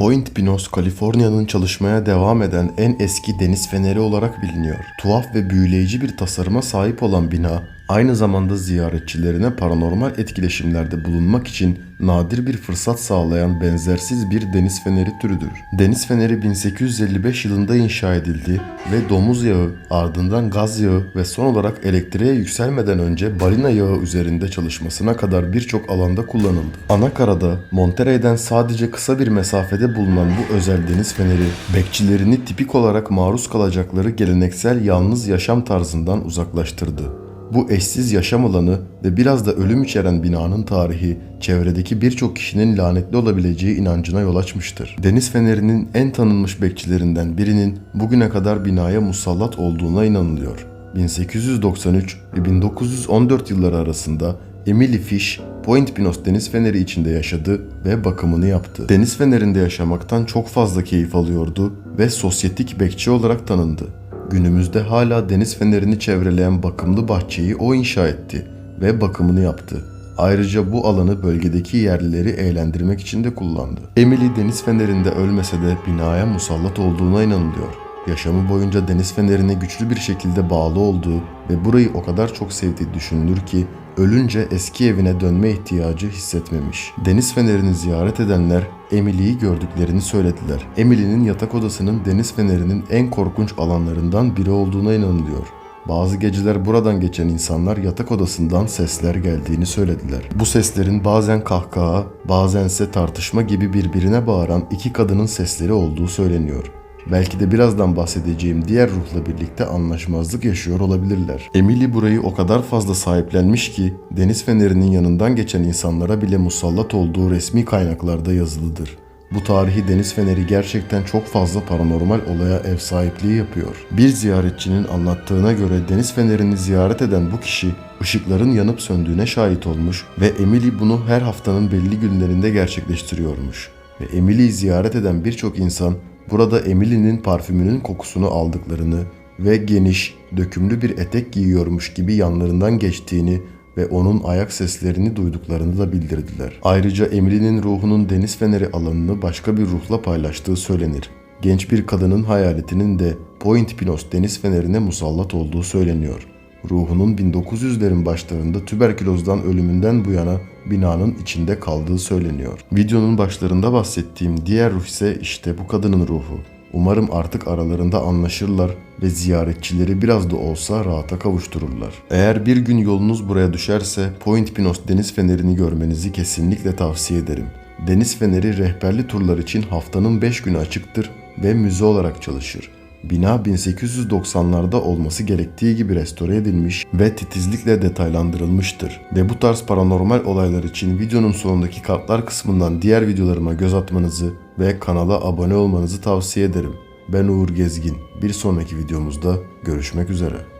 Point Pinos, Kaliforniya'nın çalışmaya devam eden en eski deniz feneri olarak biliniyor. Tuhaf ve büyüleyici bir tasarıma sahip olan bina, aynı zamanda ziyaretçilerine paranormal etkileşimlerde bulunmak için nadir bir fırsat sağlayan benzersiz bir deniz feneri türüdür. Deniz feneri 1855 yılında inşa edildi ve domuz yağı, ardından gaz yağı ve son olarak elektriğe yükselmeden önce balina yağı üzerinde çalışmasına kadar birçok alanda kullanıldı. Anakarada, Monterey'den sadece kısa bir mesafede bulunan bu özel deniz feneri, bekçilerini tipik olarak maruz kalacakları geleneksel yalnız yaşam tarzından uzaklaştırdı. Bu eşsiz yaşam alanı ve biraz da ölüm içeren binanın tarihi, çevredeki birçok kişinin lanetli olabileceği inancına yol açmıştır. Deniz Feneri'nin en tanınmış bekçilerinden birinin bugüne kadar binaya musallat olduğuna inanılıyor. 1893 ve 1914 yılları arasında Emily Fish, Point Pinos Deniz Feneri içinde yaşadı ve bakımını yaptı. Deniz Feneri'nde yaşamaktan çok fazla keyif alıyordu ve sosyetik bekçi olarak tanındı. Günümüzde hala deniz fenerini çevreleyen bakımlı bahçeyi o inşa etti ve bakımını yaptı. Ayrıca bu alanı bölgedeki yerlileri eğlendirmek için de kullandı. Emily deniz fenerinde ölmese de binaya musallat olduğuna inanılıyor. Yaşamı boyunca deniz fenerine güçlü bir şekilde bağlı olduğu ve burayı o kadar çok sevdiği düşünülür ki ölünce eski evine dönme ihtiyacı hissetmemiş. Deniz fenerini ziyaret edenler Emily'yi gördüklerini söylediler. Emily'nin yatak odasının deniz fenerinin en korkunç alanlarından biri olduğuna inanılıyor. Bazı geceler buradan geçen insanlar yatak odasından sesler geldiğini söylediler. Bu seslerin bazen kahkaha, bazense tartışma gibi birbirine bağıran iki kadının sesleri olduğu söyleniyor. Belki de birazdan bahsedeceğim diğer ruhla birlikte anlaşmazlık yaşıyor olabilirler. Emily burayı o kadar fazla sahiplenmiş ki deniz fenerinin yanından geçen insanlara bile musallat olduğu resmi kaynaklarda yazılıdır. Bu tarihi deniz feneri gerçekten çok fazla paranormal olaya ev sahipliği yapıyor. Bir ziyaretçinin anlattığına göre deniz fenerini ziyaret eden bu kişi ışıkların yanıp söndüğüne şahit olmuş ve Emily bunu her haftanın belli günlerinde gerçekleştiriyormuş. Ve Emily'yi ziyaret eden birçok insan burada Emily'nin parfümünün kokusunu aldıklarını ve geniş, dökümlü bir etek giyiyormuş gibi yanlarından geçtiğini ve onun ayak seslerini duyduklarını da bildirdiler. Ayrıca Emily'nin ruhunun deniz feneri alanını başka bir ruhla paylaştığı söylenir. Genç bir kadının hayaletinin de Point Pinos deniz fenerine musallat olduğu söyleniyor. Ruhunun 1900'lerin başlarında tüberkülozdan ölümünden bu yana binanın içinde kaldığı söyleniyor. Videonun başlarında bahsettiğim diğer ruh ise işte bu kadının ruhu. Umarım artık aralarında anlaşırlar ve ziyaretçileri biraz da olsa rahata kavuştururlar. Eğer bir gün yolunuz buraya düşerse Point Pinos deniz fenerini görmenizi kesinlikle tavsiye ederim. Deniz feneri rehberli turlar için haftanın 5 günü açıktır ve müze olarak çalışır. Bina 1890'larda olması gerektiği gibi restore edilmiş ve titizlikle detaylandırılmıştır. Ve bu tarz paranormal olaylar için videonun sonundaki kartlar kısmından diğer videolarıma göz atmanızı ve kanala abone olmanızı tavsiye ederim. Ben Uğur Gezgin. Bir sonraki videomuzda görüşmek üzere.